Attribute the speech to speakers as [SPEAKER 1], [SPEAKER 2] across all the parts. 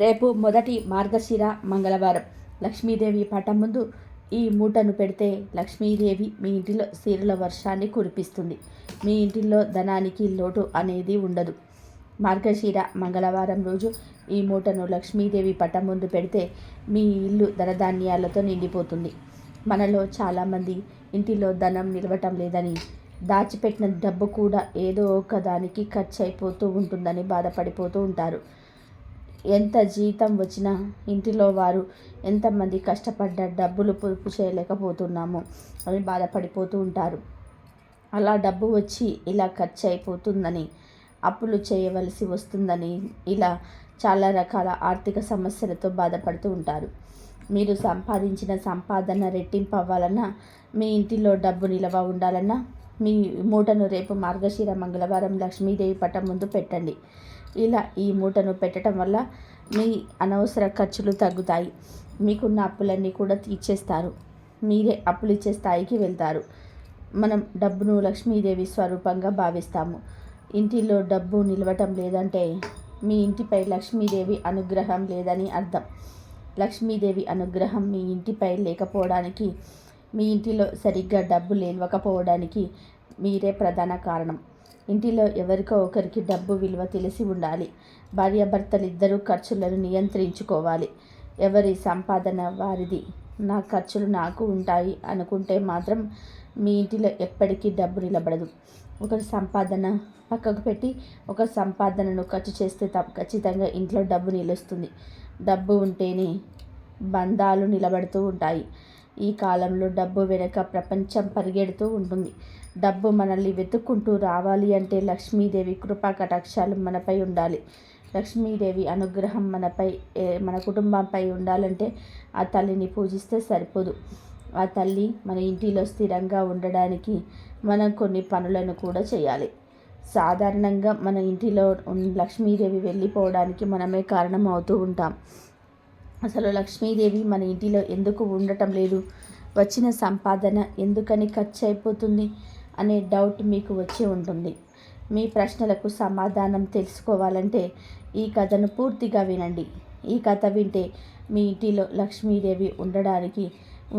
[SPEAKER 1] రేపు మొదటి మార్గశిర మంగళవారం. లక్ష్మీదేవి పటం ముందు ఈ మూటను పెడితే లక్ష్మీదేవి మీ ఇంటిలో సీరల వర్షాన్ని కురిపిస్తుంది. మీ ఇంటిలో ధనానికి లోటు అనేది ఉండదు. మార్గశిర మంగళవారం రోజు ఈ మూటను లక్ష్మీదేవి పటం ముందు పెడితే మీ ఇల్లు ధనధాన్యాలతో నిండిపోతుంది. మనలో చాలామంది ఇంటిలో ధనం నిలవటం లేదని దాచిపెట్టిన డబ్బు కూడా ఏదో ఒక దానికి ఖర్చు అయిపోతూ ఉంటుందని బాధపడిపోతూ ఉంటారు. ఎంత జీతం వచ్చినా ఇంటిలో వారు ఎంతమంది కష్టపడ్డ డబ్బులు పొదుపు చేయలేకపోతున్నాము అని బాధపడిపోతూ ఉంటారు. అలా డబ్బు వచ్చి ఇలా ఖర్చు అయిపోతుందని అప్పులు చేయవలసి వస్తుందని ఇలా చాలా రకాల ఆర్థిక సమస్యలతో బాధపడుతూ ఉంటారు. మీరు సంపాదించిన సంపాదన రెట్టింపు అవ్వాలన్నా మీ ఇంటిలో డబ్బు నిలవ ఉండాలన్నా మీ మూటను రేపు మార్గశిర మంగళవారం లక్ష్మీదేవి పటం ముందు పెట్టండి. ఇలా ఈ మూటను పెట్టడం వల్ల మీ అనవసర ఖర్చులు తగ్గుతాయి. మీకున్న అప్పులన్నీ కూడా తీర్చేస్తారు. మీరే అప్పులు ఇచ్చే స్థాయికి వెళ్తారు. మనం డబ్బును లక్ష్మీదేవి స్వరూపంగా భావిస్తాము. ఇంటిలో డబ్బు నిలవటం లేదంటే మీ ఇంటిపై లక్ష్మీదేవి అనుగ్రహం లేదని అర్థం. లక్ష్మీదేవి అనుగ్రహం మీ ఇంటిపై లేకపోవడానికి మీ ఇంటిలో సరిగ్గా డబ్బు లేవకపోవడానికి మీరే ప్రధాన కారణం. ఇంటిలో ఎవరికో ఒకరికి డబ్బు విలువ తెలిసి ఉండాలి. భార్యాభర్తలు ఇద్దరూ ఖర్చులను నియంత్రించుకోవాలి. ఎవరి సంపాదన వారిది? నా ఖర్చులు నాకు ఉంటాయి అనుకుంటే మాత్రం మీ ఇంటిలో ఎప్పటికీ డబ్బు నిలబడదు. ఒకరి సంపాదన పక్కకు పెట్టి ఒక సంపాదనను ఖర్చు చేస్తే ఖచ్చితంగా ఇంట్లో డబ్బు నిలుస్తుంది. డబ్బు ఉంటేనే బంధాలు నిలబడుతూ ఉంటాయి. ఈ కాలంలో డబ్బు వెనక ప్రపంచం పరిగెడుతూ ఉంటుంది. డబ్బు మనల్ని వెతుక్కుంటూ రావాలి అంటే లక్ష్మీదేవి కృపా కటాక్షాలు మనపై ఉండాలి. లక్ష్మీదేవి అనుగ్రహం మనపై మన కుటుంబంపై ఉండాలంటే ఆ తల్లిని పూజిస్తే సరిపోదు. ఆ తల్లి మన ఇంటిలో స్థిరంగా ఉండడానికి మనం కొన్ని పనులను కూడా చేయాలి. సాధారణంగా మన ఇంటిలో లక్ష్మీదేవి వెళ్ళిపోవడానికి మనమే కారణం అవుతూ ఉంటాం. అసలు లక్ష్మీదేవి మన ఇంటిలో ఎందుకు ఉండటం లేదు? వచ్చిన సంపాదన ఎందుకని ఖర్చు అయిపోతుంది? అనే డౌట్ మీకు వచ్చి ఉంటుంది. మీ ప్రశ్నలకు సమాధానం తెలుసుకోవాలంటే ఈ కథను పూర్తిగా వినండి. ఈ కథ వింటే మీ ఇంటిలో లక్ష్మీదేవి ఉండడానికి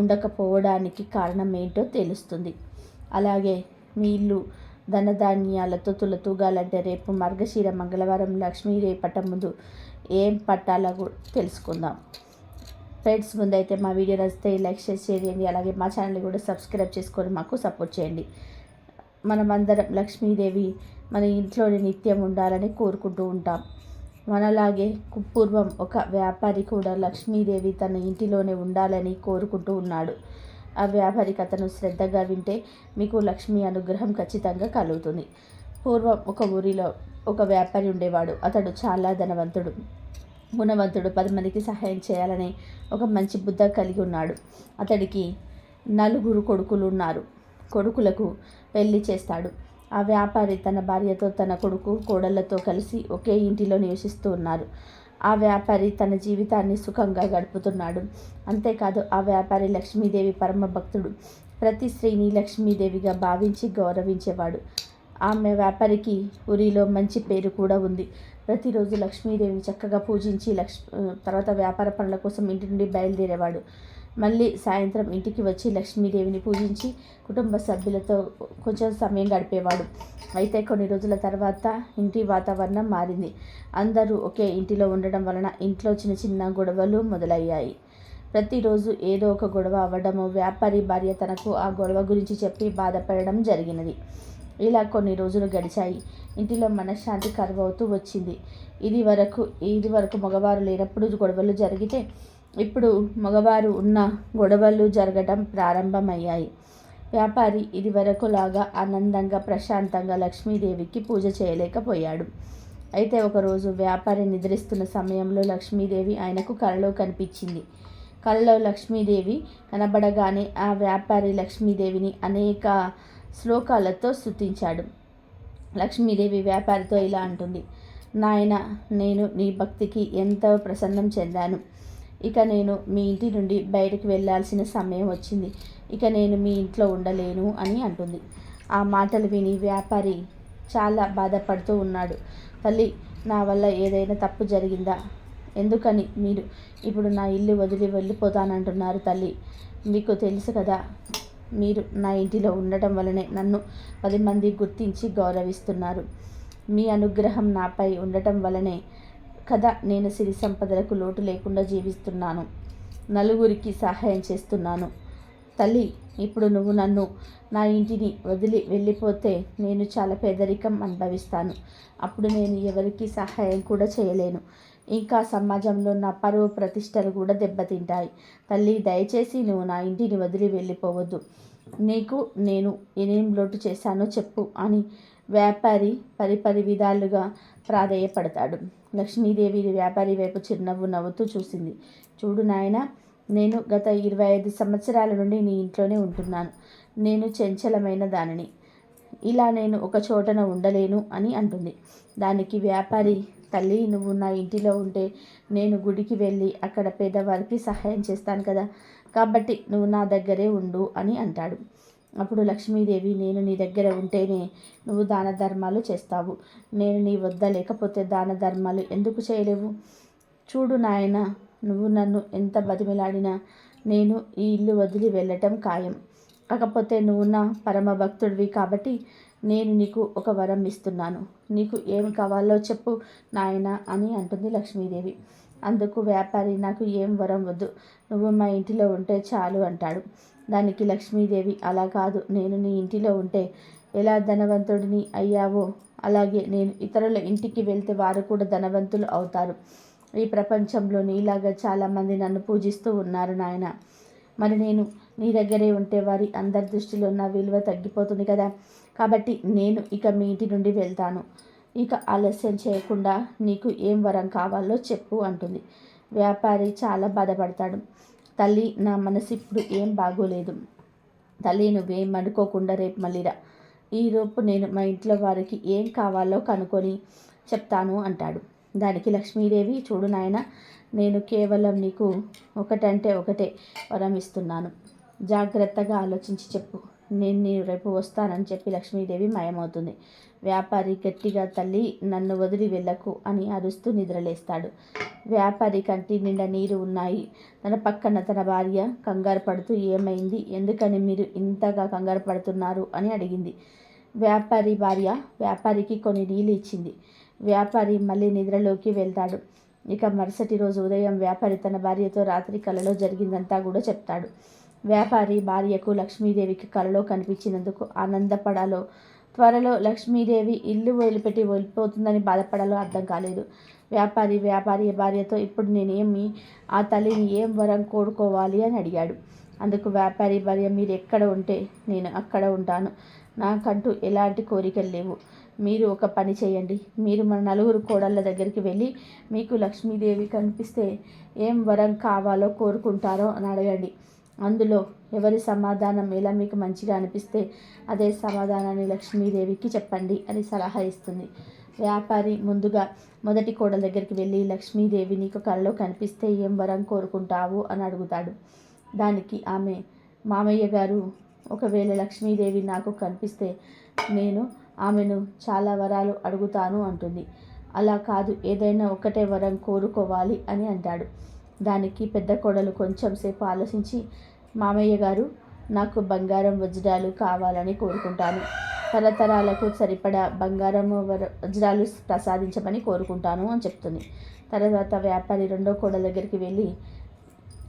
[SPEAKER 1] ఉండకపోవడానికి కారణం ఏంటో తెలుస్తుంది. అలాగే మీ ఇల్లు ధనధాన్యాలతో తులతూగాలంటే రేపు మార్గశిర మంగళవారం లక్ష్మీదేవి పట్టం ముందు ఏం పట్టాలో తెలుసుకుందాం. ఫ్రెండ్స్ ముందైతే మా వీడియో నచ్చితే లైక్ షేర్ చేయండి. అలాగే మా ఛానల్ని కూడా సబ్స్క్రైబ్ చేసుకొని మాకు సపోర్ట్ చేయండి. మనమందరం లక్ష్మీదేవి మన ఇంట్లోనే నిత్యం ఉండాలని కోరుకుంటూ ఉంటాం. మనలాగే పూర్వం ఒక వ్యాపారి కూడా లక్ష్మీదేవి తన ఇంటిలోనే ఉండాలని కోరుకుంటూ ఉన్నాడు. ఆ వ్యాపారి కథను శ్రద్ధగా వింటే మీకు లక్ష్మీ అనుగ్రహం ఖచ్చితంగా కలుగుతుంది. పూర్వం ఒక ఊరిలో ఒక వ్యాపారి ఉండేవాడు. అతడు చాలా ధనవంతుడు. గుణవంతుడు. పది మందికి సహాయం చేయాలని ఒక మంచి బుద్ధ కలిగి ఉన్నాడు. అతడికి నలుగురు కొడుకులు ఉన్నారు. కొడుకులకు పెళ్ళి చేస్తాడు. ఆ వ్యాపారి తన భార్యతో తన కొడుకు కోడళ్ళతో కలిసి ఒకే ఇంటిలో నివసిస్తూ ఉన్నారు. ఆ వ్యాపారి తన జీవితాన్ని సుఖంగా గడుపుతున్నాడు. అంతేకాదు ఆ వ్యాపారి లక్ష్మీదేవి పరమ భక్తుడు. ప్రతి స్త్రీని లక్ష్మీదేవిగా భావించి గౌరవించేవాడు. ఆమె వ్యాపారికి ఊరిలో మంచి పేరు కూడా ఉంది. ప్రతిరోజు లక్ష్మీదేవిని చక్కగా పూజించి లక్ష్మి తర్వాత వ్యాపార పనుల కోసం ఇంటి నుండి బయలుదేరేవాడు. మళ్ళీ సాయంత్రం ఇంటికి వచ్చి లక్ష్మీదేవిని పూజించి కుటుంబ సభ్యులతో కొంచెం సమయం గడిపేవాడు. అయితే కొన్ని రోజుల తర్వాత ఇంటి వాతావరణం మారింది. అందరూ ఒకే ఇంటిలో ఉండడం వలన ఇంట్లో చిన్న చిన్న గొడవలు మొదలయ్యాయి. ప్రతిరోజు ఏదో ఒక గొడవ అవ్వడము వ్యాపారి భార్య తనకు ఆ గొడవ గురించి చెప్పి బాధపడడం జరిగినది. ఇలా కొన్ని రోజులు గడిచాయి. ఇంటిలో మనశ్శాంతి కరువవుతూ వచ్చింది. ఇది వరకు ఇది వరకు మగవారు లేనప్పుడు గొడవలు జరిగితే ఇప్పుడు మగవారు ఉన్న గొడవలు జరగటం ప్రారంభమయ్యాయి. వ్యాపారి ఇది వరకులాగా ఆనందంగా ప్రశాంతంగా లక్ష్మీదేవికి పూజ చేయలేకపోయాడు. అయితే ఒకరోజు వ్యాపారి నిద్రిస్తున్న సమయంలో లక్ష్మీదేవి ఆయనకు కలలో కనిపించింది. కలలో లక్ష్మీదేవి కనబడగానే ఆ వ్యాపారి లక్ష్మీదేవిని అనేక శ్లోకాలతో స్థుతించాడు లక్ష్మీదేవి వ్యాపారితో ఇలా అంటుంది నాయన నేను నీ భక్తికి ఎంతో ప్రసన్నం చెందాను. ఇక నేను మీ ఇంటి నుండి బయటకు వెళ్ళాల్సిన సమయం వచ్చింది. ఇక నేను మీ ఇంట్లో ఉండలేను అని అంటుంది. ఆ మాటలు విని వ్యాపారి చాలా బాధపడుతూ ఉన్నాడు. తల్లి నా వల్ల ఏదైనా తప్పు జరిగిందా? ఎందుకని మీరు ఇప్పుడు నా ఇల్లు వదిలి వెళ్ళిపోతానంటున్నారు తల్లి. మీకు తెలుసు కదా మీరు నా ఇంటిలో ఉండటం వలనే నన్ను పది మంది గుర్తించి గౌరవిస్తున్నారు. మీ అనుగ్రహం నాపై ఉండటం వలనే కదా నేను సిరి సంపదలకు లోటు లేకుండా జీవిస్తున్నాను. నలుగురికి సహాయం చేస్తున్నాను. తల్లి ఇప్పుడు నువ్వు నన్ను నా ఇంటిని వదిలి వెళ్ళిపోతే నేను చాలా పేదరికం అనుభవిస్తాను. అప్పుడు నేను ఎవరికి సహాయం కూడా చేయలేను. ఇంకా సమాజంలో నా పరువు ప్రతిష్టలు కూడా దెబ్బతింటాయి. తల్లి దయచేసి నువ్వు నా ఇంటిని వదిలి వెళ్ళిపోవద్దు. నీకు నేను ఏనేం లోటు చేశానో చెప్పు అని వ్యాపారి పరిపరి విధాలుగా ప్రాధేయపడతాడు. లక్ష్మీదేవి వ్యాపారి వైపు చిరునవ్వు నవ్వుతూ చూసింది. చూడు నాయన నేను గత ఇరవై ఐదు సంవత్సరాల నుండి నీ ఇంట్లోనే ఉంటున్నాను. నేను చంచలమైన దానిని. ఇలా నేను ఒక చోటన ఉండలేను అని అంటుంది. దానికి వ్యాపారి తల్లి నువ్వు నా ఇంటిలో ఉంటే నేను గుడికి వెళ్ళి అక్కడ పేదవారికి సహాయం చేస్తాను కదా. కాబట్టి నువ్వు నా దగ్గరే ఉండు అని అంటాడు. అప్పుడు లక్ష్మీదేవి నేను నీ దగ్గర ఉంటేనే నువ్వు దాన ధర్మాలు చేస్తావు. నేను నీ వద్ద లేకపోతే దాన ధర్మాలు ఎందుకు చేయలేవు? చూడు నాయన నువ్వు నన్ను ఎంత బతిమిలాడినా నేను ఈ ఇల్లు వదిలి వెళ్ళటం ఖాయం. కాకపోతే నువ్వు నా పరమ భక్తుడివి కాబట్టి నేను నీకు ఒక వరం ఇస్తున్నాను. నీకు ఏం కావాలో చెప్పు నాయన అని అంటుంది లక్ష్మీదేవి. అందుకు వ్యాపారి నాకు ఏం వరం వద్దు. నువ్వు మా ఇంటిలో ఉంటే చాలు అంటాడు. దానికి లక్ష్మీదేవి అలా కాదు నేను నీ ఇంటిలో ఉంటే ఎలా ధనవంతుడిని అయ్యావో? అలాగే నేను ఇతరుల ఇంటికి వెళ్తే వారు కూడా ధనవంతులు అవుతారు. ఈ ప్రపంచంలో నీలాగా చాలామంది నన్ను పూజిస్తూ ఉన్నారు నాయన. మరి నేను నీ దగ్గరే ఉంటే వారి అందరి దృష్టిలో నా విలువ తగ్గిపోతుంది కదా. కాబట్టి నేను ఇక మీ ఇంటి నుండి వెళ్తాను. ఇక ఆలస్యం చేయకుండా నీకు ఏం వరం కావాలో చెప్పు అంటుంది. వ్యాపారి చాలా బాధపడతాడు. తల్లి నా మనసు ఇప్పుడు ఏం బాగోలేదు. తల్లి నువ్వేం అనుకోకుండా రేపు మళ్ళీరా ఈరోపు నేను మా ఇంట్లో వారికి ఏం కావాలో కనుక్కొని చెప్తాను అంటాడు. దానికి లక్ష్మీదేవి చూడు నాయన నేను కేవలం నీకు ఒకటంటే ఒకటే వరం ఇస్తున్నాను. జాగ్రత్తగా ఆలోచించి చెప్పు. నేను నేను రేపు వస్తానని చెప్పి లక్ష్మీదేవి మాయమవుతుంది. వ్యాపారి గట్టిగా తల్లి నన్ను వదిలి వెళ్ళకు అని అరుస్తూ నిద్రలేస్తాడు. వ్యాపారి కంటి నిండా నీరు ఉన్నాయి. తన పక్కన తన భార్య కంగారు పడుతూ ఏమైంది? ఎందుకని మీరు ఇంతగా కంగారు పడుతున్నారు? అని అడిగింది. వ్యాపారి భార్య వ్యాపారికి కొన్ని నీళ్ళు ఇచ్చింది. వ్యాపారి మళ్ళీ నిద్రలోకి వెళ్తాడు. ఇక మరుసటి రోజు ఉదయం వ్యాపారి తన భార్యతో రాత్రి కలలో జరిగిందంతా కూడా చెప్తాడు. వ్యాపారి భార్యకు లక్ష్మీదేవికి కలలో కనిపించినందుకు ఆనందపడాలో. త్వరలో లక్ష్మీదేవి ఇల్లు వదిలిపెట్టి వెళ్ళిపోతుందని బాధపడాలో అర్థం కాలేదు. వ్యాపారి వ్యాపారి భార్యతో ఇప్పుడు నేనేమి? ఆ తల్లిని ఏం వరం కోరుకోవాలి అని అడిగాడు. అందుకు వ్యాపారి భార్య మీరు ఎక్కడ ఉంటే నేను అక్కడ ఉంటాను. నాకంటూ ఎలాంటి కోరికలు లేవు. మీరు ఒక పని చేయండి. మీరు మన నలుగురు కోడళ్ళ దగ్గరికి వెళ్ళి మీకు లక్ష్మీదేవి కనిపిస్తే ఏం వరం కావాలో కోరుకుంటారో అని అడగండి. అందులో ఎవరి సమాధానం ఎలా మీకు మంచిగా అనిపిస్తే అదే సమాధానాన్ని లక్ష్మీదేవికి చెప్పండి అని సలహా ఇస్తుంది. వ్యాపారి ముందుగా మొదటి కోడల దగ్గరికి వెళ్ళి లక్ష్మీదేవి నీకు కలలో కనిపిస్తే ఏం వరం కోరుకుంటావు అని అడుగుతాడు. దానికి ఆమె మామయ్య గారు ఒకవేళ లక్ష్మీదేవి నాకు కనిపిస్తే నేను ఆమెను చాలా వరాలు అడుగుతాను అంటుంది. అలా కాదు ఏదైనా ఒకటే వరం కోరుకోవాలి అని అంటాడు. దానికి పెద్ద కోడలు కొంచెం సేపు ఆలోచించి మామయ్య గారు నాకు బంగారం వజ్రాలు కావాలని కోరుకుంటాను. తరతరాలకు సరిపడా బంగారం వజ్రాలు ప్రసాదించమని కోరుకుంటాను అని చెప్తుంది. తర్వాత వ్యాపారి రెండో కోడల దగ్గరికి వెళ్ళి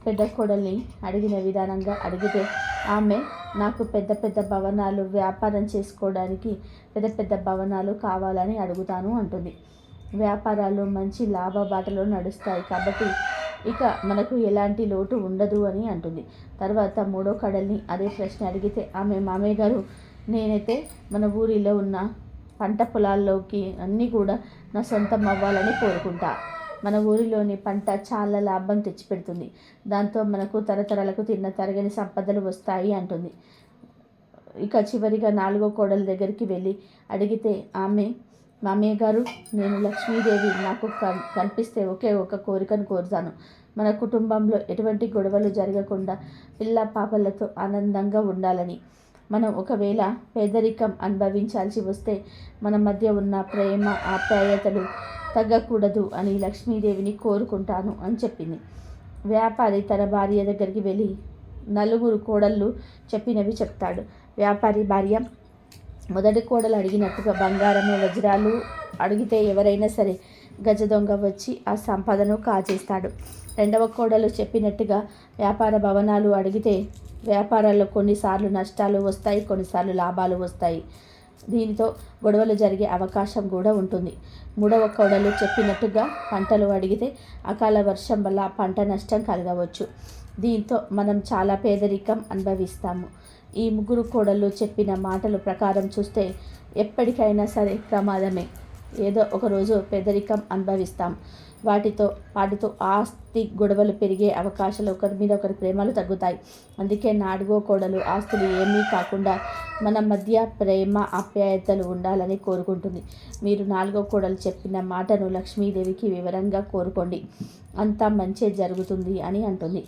[SPEAKER 1] పెద్ద కోడల్ని అడిగిన విధానంగా అడిగితే ఆమె నాకు పెద్ద పెద్ద భవనాలు వ్యాపారం చేసుకోవడానికి పెద్ద పెద్ద భవనాలు కావాలని అడుగుతాను అంటుంది. వ్యాపారాలు మంచి లాభ బాటలో నడుస్తాయి కాబట్టి ఇక మనకు ఎలాంటి లోటు ఉండదు అని అంటుంది. తర్వాత మూడో కడల్ని అదే ప్రశ్న అడిగితే ఆమె మామయ్య గారు నేనైతే మన ఊరిలో ఉన్న పంట పొలాల్లోకి అన్నీ కూడా నా సొంతం అవ్వాలని కోరుకుంటా. మన ఊరిలోని పంట చాలా లాభం తెచ్చిపెడుతుంది. దాంతో మనకు తరతరాలకు తిన్న తరగని సంపదలు వస్తాయి అంటుంది. ఇక చివరిగా నాలుగో కోడల దగ్గరికి వెళ్ళి అడిగితే ఆమె మామయ్య గారు నేను లక్ష్మీదేవి నాకు కనిపిస్తే ఒకే ఒక కోరికను కోరుతాను. మన కుటుంబంలో ఎటువంటి గొడవలు జరగకుండా పిల్ల పాపలతో ఆనందంగా ఉండాలని. మనం ఒకవేళ పేదరికం అనుభవించాల్సి వస్తే మన మధ్య ఉన్న ప్రేమ ఆప్యాయతలు తగ్గకూడదు అని లక్ష్మీదేవిని కోరుకుంటాను అని చెప్పింది. వ్యాపారి తన భార్య దగ్గరికి వెళ్ళి నలుగురు కోడళ్ళు చెప్పినవి చెప్తాడు. వ్యాపారి భార్య మొదటి కోడలు అడిగినట్టుగా బంగారము వజ్రాలు అడిగితే ఎవరైనా సరే గజ దొంగ వచ్చి ఆ సంపదను కాజేస్తాడు. రెండవ కోడలు చెప్పినట్టుగా వ్యాపార భవనాలు అడిగితే వ్యాపారాల్లో కొన్నిసార్లు నష్టాలు వస్తాయి కొన్నిసార్లు లాభాలు వస్తాయి. దీనితో గొడవలు జరిగే అవకాశం కూడా ఉంటుంది. మూడవ కోడలు చెప్పినట్టుగా పంటలు అడిగితే అకాల వర్షం వల్ల పంట నష్టం కలగవచ్చు. దీంతో మనం చాలా పేదరికం అనుభవిస్తాము. ఈ ముగ్గురు కోడళ్ళు చెప్పిన మాటల ప్రకారం చూస్తే ఎప్పటికైనా సరే ప్రమాదమే. ఏదో ఒకరోజు పేదరికం అనుభవిస్తాం. వాటితో వాటితో ఆస్తి గొడవలు పెరిగే అవకాశాలు ఒకరి మీద ఒకరి ప్రేమలు తగ్గుతాయి. అందుకే నాడుగో కోడలు ఆస్తులు ఏమీ కాకుండా మన మధ్య ప్రేమ ఆప్యాయతలు ఉండాలని కోరుకుంటుంది. మీరు నాలుగో కోడలు చెప్పిన మాటను లక్ష్మీదేవికి వివరంగా కోరుకోండి. అంతా మంచి జరుగుతుంది అని అంటుంది.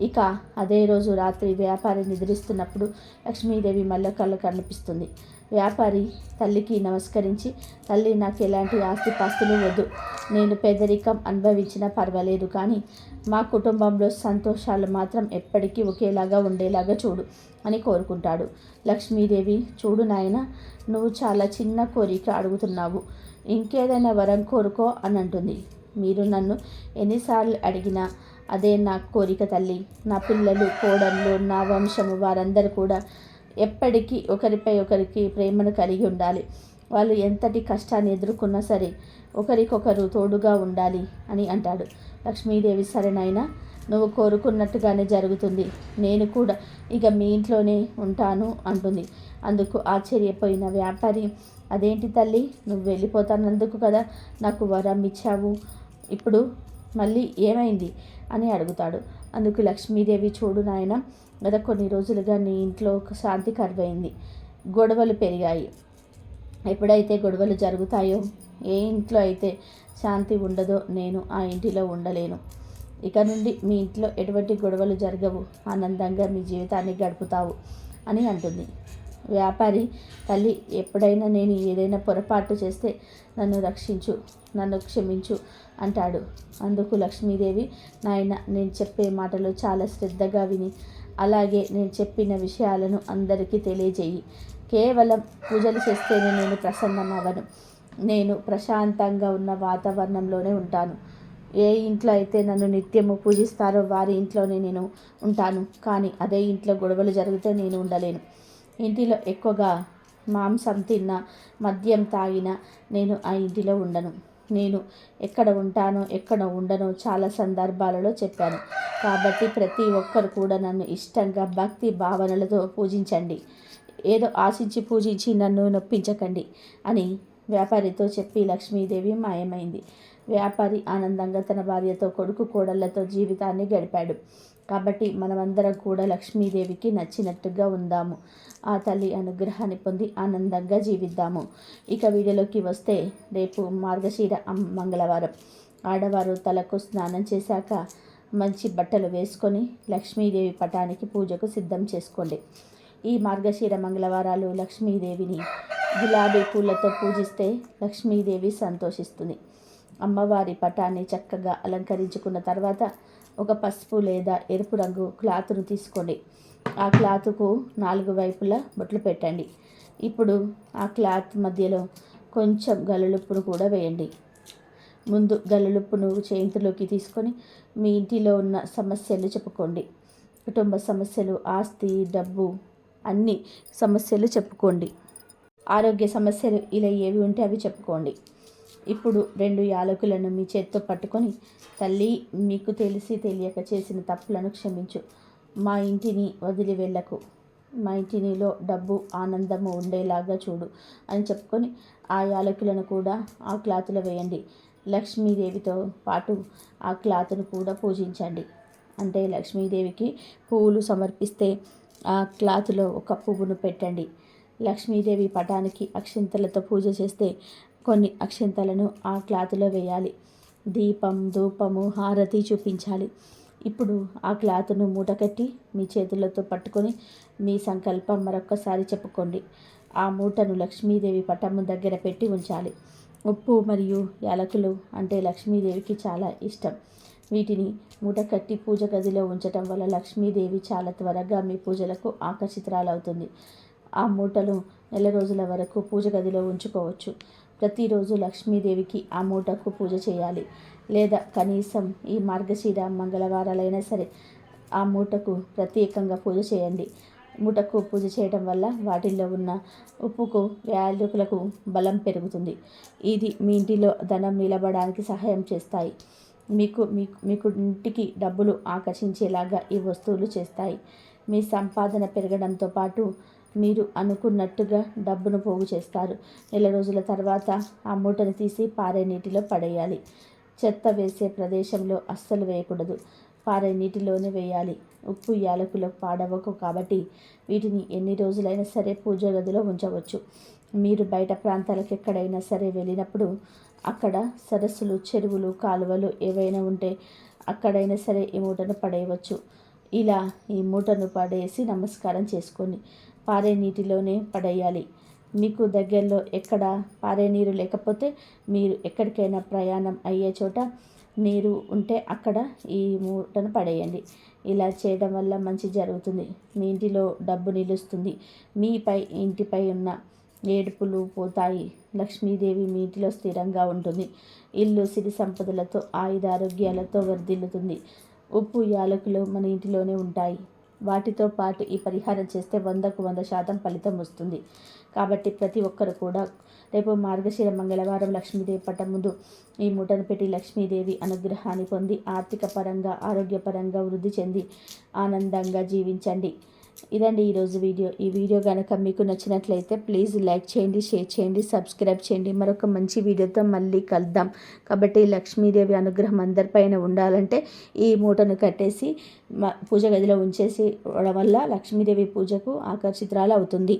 [SPEAKER 1] ఇక అదే రోజు రాత్రి వ్యాపారి నిద్రిస్తున్నప్పుడు లక్ష్మీదేవి మళ్ళీ కళ్ళు కనిపిస్తుంది. వ్యాపారి తల్లికి నమస్కరించి తల్లి నాకు ఎలాంటి ఆస్తిపాస్తులు వద్దు. నేను పేదరికం అనుభవించినా పర్వాలేదు కానీ మా కుటుంబంలో సంతోషాలు మాత్రం ఎప్పటికీ ఒకేలాగా ఉండేలాగా చూడు అని కోరుకుంటాడు. లక్ష్మీదేవి చూడు నాయన నువ్వు చాలా చిన్న కోరిక అడుగుతున్నావు. ఇంకేదైనా వరం కోరుకో అని అంటుంది. మీరు నన్ను ఎన్నిసార్లు అడిగినా అదే నా కోరిక తల్లి. నా పిల్లలు కోడళ్ళు నా వంశము వారందరూ కూడా ఎప్పటికీ ఒకరిపై ఒకరికి ప్రేమను కలిగి ఉండాలి. వాళ్ళు ఎంతటి కష్టాన్ని ఎదుర్కొన్నా సరే ఒకరికొకరు తోడుగా ఉండాలి అని అంటాడు. లక్ష్మీదేవి సరేనైనా నువ్వు కోరుకున్నట్టుగానే జరుగుతుంది. నేను కూడా ఇక మీ ఇంట్లోనే ఉంటాను అంటుంది. అందుకు ఆశ్చర్యపోయిన వ్యాపారి అదేంటి తల్లి నువ్వు వెళ్ళిపోతానందుకు కదా నాకు వరం ఇచ్చావు. ఇప్పుడు మళ్ళీ ఏమైంది? అని అడుగుతాడు. అందుకు లక్ష్మీదేవి చూడు నాయన గత కొన్ని రోజులుగా నీ ఇంట్లో ఒక శాంతి కరువైంది. గొడవలు పెరిగాయి. ఎప్పుడైతే గొడవలు జరుగుతాయో ఏ ఇంట్లో అయితే శాంతి ఉండదో నేను ఆ ఇంటిలో ఉండలేను. ఇక నుండి మీ ఇంట్లో ఎటువంటి గొడవలు జరగవు. ఆనందంగా మీ జీవితాన్ని గడుపుతావు అని అంటుంది. వ్యాపారి తల్లి ఎప్పుడైనా నేను ఏదైనా పొరపాటు చేస్తే నన్ను రక్షించు నన్ను క్షమించు అంటాడు. అందుకు లక్ష్మీదేవి నాయన నేను చెప్పే మాటలు చాలా శ్రద్ధగా విని అలాగే నేను చెప్పిన విషయాలను అందరికీ తెలియజేయి. కేవలం పూజలు చేస్తేనే నేను ప్రసన్నమవ్వను. నేను ప్రశాంతంగా ఉన్న వాతావరణంలోనే ఉంటాను. ఏ ఇంట్లో అయితే నన్ను నిత్యము పూజిస్తారో వారి ఇంట్లోనే నేను ఉంటాను. కానీ అదే ఇంట్లో గొడవలు జరిగితే నేను ఉండలేను. ఇంటిలో ఎక్కువగా మాంసం తిన్న మద్యం తాగిన నేను ఆ ఇంటిలో ఉండను. నేను ఎక్కడ ఉంటానో ఎక్కడ ఉండనో చాలా సందర్భాలలో చెప్పాను. కాబట్టి ప్రతి ఒక్కరు కూడా నన్ను ఇష్టంగా భక్తి భావనలతో పూజించండి. ఏదో ఆశించి పూజించి నన్ను నొప్పించకండి అని వ్యాపారితో చెప్పి లక్ష్మీదేవి మాయమైంది. వ్యాపారి ఆనందంగా తన భార్యతో కొడుకు కోడళ్ళతో జీవితాన్ని గడిపాడు. కాబట్టి మనమందరం కూడా లక్ష్మీదేవికి నచ్చినట్టుగా ఉందాము. ఆ తల్లి అనుగ్రహాన్ని పొంది ఆనందంగా జీవిద్దాము. ఇక వీడియోలోకి వస్తే రేపు మార్గశీర మంగళవారం. ఆడవారు తలకు స్నానం చేశాక మంచి బట్టలు వేసుకొని లక్ష్మీదేవి పటానికి పూజకు సిద్ధం చేసుకోండి. ఈ మార్గశీర మంగళవారాలు లక్ష్మీదేవిని గులాబీ పూలతో పూజిస్తే లక్ష్మీదేవి సంతోషిస్తుంది. అమ్మవారి పటాన్ని చక్కగా అలంకరించుకున్న తర్వాత ఒక పసుపు లేదా ఎరుపు రంగు క్లాత్ను తీసుకోండి. ఆ క్లాత్కు నాలుగు వైపులా బొట్లు పెట్టండి. ఇప్పుడు ఆ క్లాత్ మధ్యలో కొంచెం గల్లుప్పును కూడా వేయండి. ముందు గల్లుప్పును చేతిలోకి తీసుకొని మీ ఇంటిలో ఉన్న సమస్యలు చెప్పుకోండి. కుటుంబ సమస్యలు ఆస్తి డబ్బు అన్ని సమస్యలు చెప్పుకోండి. ఆరోగ్య సమస్యలు ఇలా ఏవి ఉంటే అవి చెప్పుకోండి. ఇప్పుడు రెండు యాలకులను మీ చేత్తో పట్టుకొని తల్లి మీకు తెలిసి తెలియక చేసిన తప్పులను క్షమించు. మా ఇంటిని వదిలి వెళ్ళకు. మా ఇంటినిలో డబ్బు ఆనందము ఉండేలాగా చూడు అని చెప్పుకొని ఆ యాలకులను కూడా ఆ క్లాతులో వేయండి. లక్ష్మీదేవితో పాటు ఆ క్లాత్ను కూడా పూజించండి. అంటే లక్ష్మీదేవికి పువ్వులు సమర్పిస్తే ఆ క్లాత్లో ఒక పువ్వును పెట్టండి. లక్ష్మీదేవి పటానికి అక్షింతలతో పూజ చేస్తే కొన్ని అక్షంతలను ఆ క్లాత్లో వేయాలి. దీపం ధూపము హారతి చూపించాలి. ఇప్పుడు ఆ క్లాత్ను మూటకట్టి మీ చేతులతో పట్టుకొని మీ సంకల్పం మరొక్కసారి చెప్పుకోండి. ఆ మూటను లక్ష్మీదేవి పటము దగ్గర పెట్టి ఉంచాలి. ఉప్పు మరియు యాలకులు అంటే లక్ష్మీదేవికి చాలా ఇష్టం. వీటిని మూట కట్టి పూజ గదిలో ఉంచటం వల్ల లక్ష్మీదేవి చాలా త్వరగా మీ పూజలకు ఆకర్షితురాలవుతుంది. ఆ మూటలు నెల రోజుల వరకు పూజ గదిలో ఉంచుకోవచ్చు. ప్రతిరోజు లక్ష్మీదేవికి ఆ మూటకు పూజ చేయాలి. లేదా కనీసం ఈ మార్గశిర మంగళవారాలైనా సరే ఆ మూటకు ప్రత్యేకంగా పూజ చేయండి. మూటకు పూజ చేయడం వల్ల వాటిల్లో ఉన్న ఉప్పుకు వ్యాధులకు బలం పెరుగుతుంది. ఇది మీ ఇంటిలో ధనం నిలబడడానికి సహాయం చేస్తాయి. మీకు మీకు మీకు ఇంటికి డబ్బులు ఆకర్షించేలాగా ఈ వస్తువులు చేస్తాయి. మీ సంపాదన పెరగడంతో పాటు మీరు అనుకున్నట్టుగా డబ్బును పోగు చేస్తారు. నెల రోజుల తర్వాత ఆ మూటను తీసి పారే నీటిలో పడేయాలి. చెత్త వేసే ప్రదేశంలో అస్సలు వేయకూడదు. పారే నీటిలోనే వేయాలి. ఉప్పు యాలకులు పాడవకు కాబట్టి వీటిని ఎన్ని రోజులైనా సరే పూజ గదిలో ఉంచవచ్చు. మీరు బయట ప్రాంతాలకు ఎక్కడైనా సరే వెళ్ళినప్పుడు అక్కడ సరస్సులు చెరువులు కాలువలు ఏవైనా ఉంటే అక్కడైనా సరే ఈ మూటను పడేయవచ్చు. ఇలా ఈ మూటను పడేసి నమస్కారం చేసుకొని పారే నీటిలోనే పడేయాలి. మీకు దగ్గరలో ఎక్కడ పారే నీరు లేకపోతే మీరు ఎక్కడికైనా ప్రయాణం అయ్యే చోట నీరు ఉంటే అక్కడ ఈ మూటను పడేయండి. ఇలా చేయడం వల్ల మంచి జరుగుతుంది. మీ ఇంటిలో డబ్బు నిలుస్తుంది. మీపై ఇంటిపై ఉన్న ఏడుపులు పోతాయి. లక్ష్మీదేవి మీ ఇంటిలో స్థిరంగా ఉంటుంది. ఇల్లు సిరి సంపదలతో ఆయుధ ఆరోగ్యాలతో వర్ధిల్లుతుంది. ఉప్పు యాలకులు మన ఇంటిలోనే ఉంటాయి. వాటితో పాటు ఈ పరిహారం చేస్తే వందకు వంద శాతం ఫలితం వస్తుంది. కాబట్టి ప్రతి ఒక్కరు కూడా రేపు మార్గశిర మంగళవారం లక్ష్మీదేవి పట్టం ముందు ఈ మూటను పెట్టి లక్ష్మీదేవి అనుగ్రహాన్ని పొంది ఆర్థిక పరంగా ఆరోగ్యపరంగా వృద్ధి చెంది ఆనందంగా జీవించండి. ఇదండి ఈరోజు వీడియో. ఈ వీడియో కనుక మీకు నచ్చినట్లయితే ప్లీజ్ లైక్ చేయండి షేర్ చేయండి సబ్స్క్రైబ్ చేయండి. మరొక మంచి వీడియోతో మళ్ళీ కలుద్దాం. కాబట్టి లక్ష్మీదేవి అనుగ్రహం అందరిపైన ఉండాలంటే ఈ మూటను కట్టేసి పూజ గదిలో ఉంచేసి వల్ల లక్ష్మీదేవి పూజకు ఆకర్షితురాలు అవుతుంది.